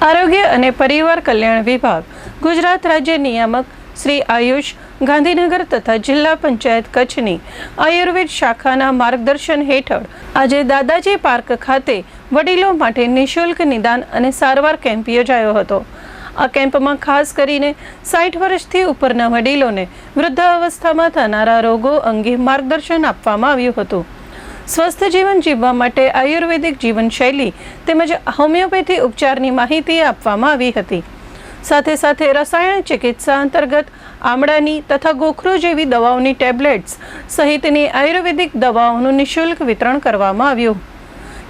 આરોગ્ય અને પરિવાર કલ્યાણ વિભાગ, ગુજરાત રાજ્ય નિયામક શ્રી આયુષ, ગાંધીનગર તથા જિલ્લા પંચાયત કચ્છની આયુર્વેદ શાખાના માર્ગદર્શન હેઠળ આજે દાદાજી પાર્ક ખાતે વડીલો માટે નિઃશુલ્ક નિદાન અને સારવાર કેમ્પ યોજાયો હતો. આ કેમ્પમાં ખાસ કરીને સાઠ વર્ષથી ઉપરના વડીલોને વૃદ્ધાવસ્થામાં થનારા રોગો અંગે માર્ગદર્શન આપવામાં આવ્યું હતું. સ્વસ્થ જીવન જીવવા માટે આયુર્વેદિક જીવનશૈલી તેમજ હોમિયોપેથી ઉપચારની માહિતી આપવામાં આવી હતી. સાથે સાથે રસાયણ ચિકિત્સા અંતર્ગત આમળાની તથા ગોખરો જેવી દવાઓની ટેબ્લેટ્સ સહિતની આયુર્વેદિક દવાઓનું નિઃશુલ્ક વિતરણ કરવામાં આવ્યું.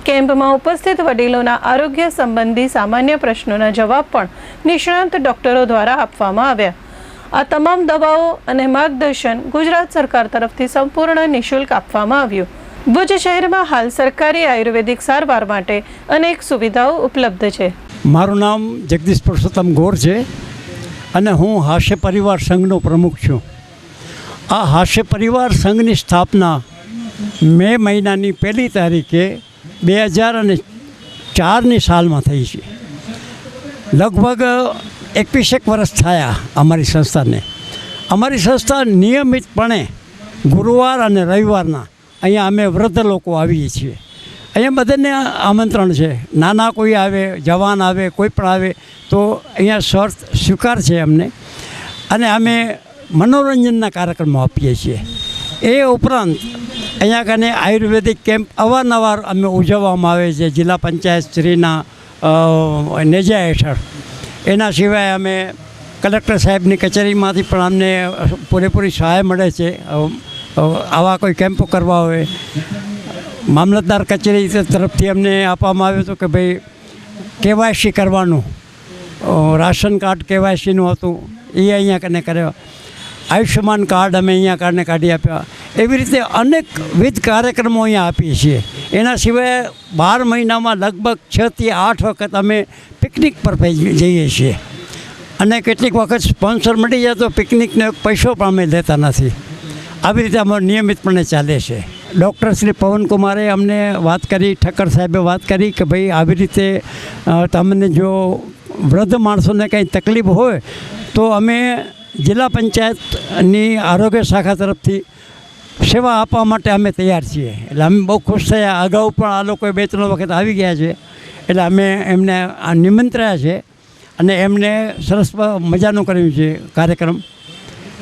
કેમ્પમાં ઉપસ્થિત વડીલોના આરોગ્ય સંબંધી સામાન્ય પ્રશ્નોના જવાબ પણ નિષ્ણાંત ડોક્ટરો દ્વારા આપવામાં આવ્યા. આ તમામ દવાઓ અને માર્ગદર્શન ગુજરાત સરકાર તરફથી સંપૂર્ણ નિઃશુલ્ક આપવામાં આવ્યું. ભુજ શહેરમાં હાલ સરકારી આયુર્વેદિક સારવાર માટે અનેક સુવિધાઓ ઉપલબ્ધ છે. મારું નામ જગદીશ પુરુષોત્તમ ગોર છે અને હું હાસ્ય પરિવાર સંઘનો પ્રમુખ છું. આ હાસ્ય પરિવાર સંઘની સ્થાપના મે મહિનાની પહેલી તારીખે બે હજાર અને ચારની સાલમાં થઈ છે. લગભગ એકવીસેક વર્ષ થયા અમારી સંસ્થાને. અમારી સંસ્થા નિયમિતપણે ગુરુવાર અને રવિવારના અહીંયા અમે વૃદ્ધ લોકો આવીએ છીએ. અહીંયા બધાને આમંત્રણ છે. નાના કોઈ આવે, જવાન આવે, કોઈ પણ આવે, તો અહીંયા શર્ત સ્વીકાર છે અમને. અને અમે મનોરંજનના કાર્યક્રમો આપીએ છીએ. એ ઉપરાંત અહીંયા કને આયુર્વેદિક કેમ્પ અવારનવાર અમે ઉજવવામાં આવે છે, જિલ્લા પંચાયત શ્રીના નેજા હેઠળ. એના સિવાય અમે કલેક્ટર સાહેબની કચેરીમાંથી પણ અમને પૂરેપૂરી સહાય મળે છે. આવા કોઈ કેમ્પો કરવા હોય? મામલતદાર કચેરી તરફથી અમને આપવામાં આવ્યું હતું કે ભાઈ, કેવાયસી કરવાનું. રાશન કાર્ડ કેવાયસીનું હતું. એ અહીંયા કને કર્યા. આયુષ્યમાન કાર્ડ અમે અહીંયા કાર્ડને કાઢી આપ્યા. એવી રીતે અનેકવિધ કાર્યક્રમો અહીંયા આપીએ છીએ. એના સિવાય બાર મહિનામાં લગભગ છથી આઠ વખત અમે પિકનિક પર જઈએ છીએ. અને કેટલીક વખત સ્પોન્સર મળી જાય તો પિકનિકનો પૈસો પણ અમે લેતા નથી. આવી રીતે અમારું નિયમિતપણે ચાલે છે. ડૉક્ટર શ્રી પવનકુમારે અમને વાત કરી, ઠક્કર સાહેબે વાત કરી કે ભાઈ આવી રીતે તમને જો વૃદ્ધ માણસોને કંઈ તકલીફ હોય, તો અમે જિલ્લા પંચાયતની આરોગ્ય શાખા તરફથી સેવા આપવા માટે અમે તૈયાર છીએ. એટલે અમે બહુ ખુશ થયા. અગાઉ પણ આ લોકોએ બે ત્રણ વખત આવી ગયા છે. એટલે અમે એમને આ નિમંત્ર્યા છે અને એમને સરસ મજાનું કર્યું છે કાર્યક્રમ.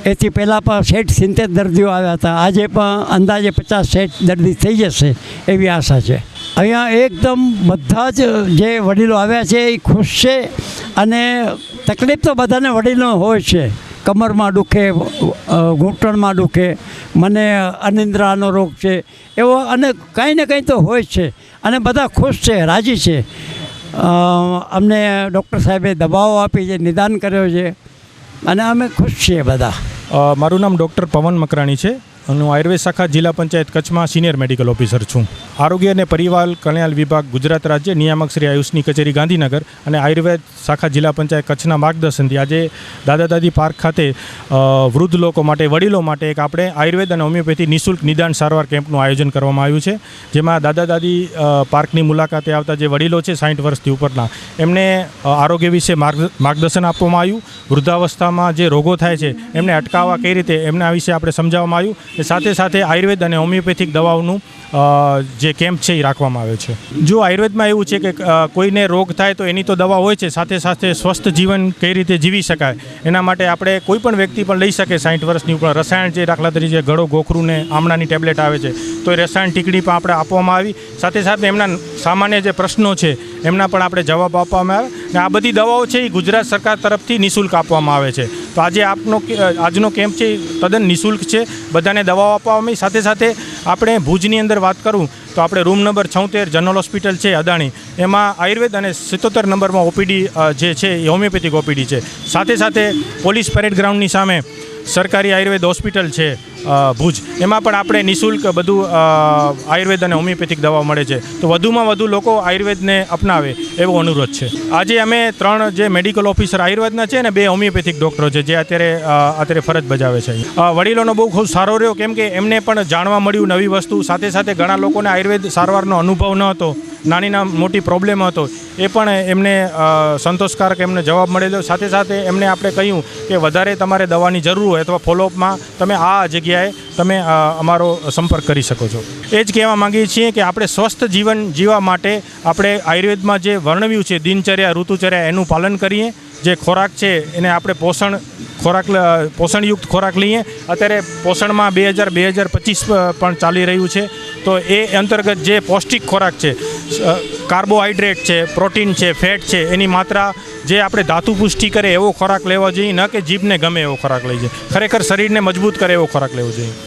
એથી પહેલાં પણ શેઠ સિત્તેર દર્દીઓ આવ્યા હતા. આજે પણ અંદાજે પચાસ શેઠ દર્દી થઈ જશે એવી આશા છે. અહીંયા એકદમ બધા જ જે વડીલો આવ્યા છે એ ખુશ છે અને તકલીફ તો બધાને વડીલો હોય છે. કમરમાં દુખે ઘૂંટણમાં દુખે, મને અનિંદ્રાનો રોગ છે, એવો અને કંઈ ને કંઈ તો હોય છે અને બધા ખુશ છે, રાજી છે. અમને ડૉક્ટર સાહેબે દવાઓ આપી છે નિદાન કર્યો છે. અને અમે ખુશ છીએ બધા. મારું નામ ડૉક્ટર પવન મકરાણી છે. હું આયુર્વેદ શાખા જિલ્લા પંચાયત કચ્છમાં સિનિયર મેડિકલ ઓફિસર છું. આરોગ્ય અને પરિવાર કલ્યાણ વિભાગ ગુજરાત રાજ્ય નિયામક શ્રી આયુષની કચેરી ગાંધીનગર અને આયુર્વેદ શાખા જિલ્લા પંચાયત કચ્છના માર્ગદર્શનથી આજે દાદા દાદી પાર્ક ખાતે વૃદ્ધ લોકો માટે, વડીલો માટે એક આપણે આયુર્વેદ અને હોમિયોપેથી નિઃશુલ્ક નિદાન સારવાર કેમ્પનું આયોજન કરવામાં આવ્યું છે. જેમાં દાદા દાદી પાર્કની મુલાકાતે આવતા જે વડીલો છે સાઠ વર્ષથી ઉપરના, એમને આરોગ્ય વિશે માર્ગ, માર્ગદર્શન આપવામાં આવ્યું. વૃદ્ધાવસ્થામાં જે રોગો થાય છે, એમને અટકાવવા કઈ રીતે, એમના વિશે આપણે સમજાવવામાં આવ્યું. સાથે સાથે આયુર્વેદ અને હોમિયોપેથિક દવાઓનું જે કેમ્પ છે એ રાખવામાં આવે છે. જો આયુર્વેદમાં એવું છે કે કોઈને રોગ થાય તો એની તો દવા હોય છે, સાથે સાથે સ્વસ્થ જીવન કઈ રીતે જીવી શકાય, એના માટે આપણે કોઈ પણ વ્યક્તિ પણ લઈ શકે સાઠ વર્ષની ઉપર. રસાયણ જે દાખલા તરીકે ગળો, ગોખરું ને આમળાની ટેબ્લેટ આવે છે, તો એ રસાયણ ટીકડી પણ આપણે આપવામાં આવી. સાથે સાથે એમના સામાન્ય જે પ્રશ્નો છે, એમના પણ આપણે જવાબ આપવામાં આવે. આ બધી દવાઓ છે એ ગુજરાત સરકાર તરફથી નિઃશુલ્ક આપવામાં આવે છે. તો આજે આપનો આજનો કેમ્પ છે તદ્દન નિઃશુલ્ક છે. બધાને દવાઓ આપવામાં સાથે સાથે આપણે ભુજની અંદર વાત કરું, તો આપણે રૂમ નંબર છોતેર જનરલ હોસ્પિટલ છે અદાણી. એમાં આયુર્વેદ અને સિત્તોતેર નંબરમાં ઓપીડી જે છે એ હોમિયોપેથિક ઓપીડી છે. સાથે સાથે પોલીસ પરેડ ગ્રાઉન્ડની સામે સરકારી આયુર્વેદ હોસ્પિટલ છે. ભુજ. એમાં પણ આપણે નિઃશુલ્ક બધું આયુર્વેદ અને હોમિયોપેથિક દવા મળે છે. તો વધુમાં વધુ લોકો આયુર્વેદને અપનાવે એવો અનુરોધ છે. આજે અમે ત્રણ જે મેડિકલ ઓફિસર આયુર્વેદના છે ને બે હોમિયોપેથિક ડૉક્ટરો છે, જે અત્યારે અત્યારે ફરજ બજાવે છે. વડીલોનો બહુ ખૂબ સારો રહ્યો, કેમ કે એમને પણ જાણવા મળ્યું નવી વસ્તુ. સાથે સાથે ઘણા લોકોને આયુર્વેદ સારવારનો અનુભવ ન હતો નાની મોટી પ્રોબ્લેમ હતો. એ પણ એમને સંતોષકારક એમને જવાબ મળેલો. સાથે સાથે એમને આપણે કહ્યું કે વધારે તમારે દવાની જરૂર હોય અથવા ફોલોઅપમાં તમે આ જગ્યાએ તમે અમારો સંપર્ક કરી શકો છો. એ જ કહેવા માંગીએ છીએ કે આપણે સ્વસ્થ જીવન જીવવા માટે આપણે આયુર્વેદમાં જે વર્ણવ્યું છે, દિનચર્યા, ઋતુચર્યા, એનું પાલન કરીએ. જે ખોરાક છે, એને આપણે પોષણ ખોરાક પોષણયુક્ત ખોરાક લઈએ. અત્યારે પોષણમાં બે હજાર બે હજાર પચીસ પણ ચાલી રહ્યું છે. તો એ અંતર્ગત જે પૌષ્ટિક ખોરાક છે કાર્બોહાઈડ્રેટ છે, પ્રોટીન છે, ફેટ છે, એની માત્રા જે આપણે ધાતુ પુષ્ટિ કરે એવો ખોરાક લેવો જોઈએ, ન કે જીભને ગમે એવો ખોરાક લઈએ ખરેખર શરીરને મજબૂત કરે એવો ખોરાક લેવો જોઈએ.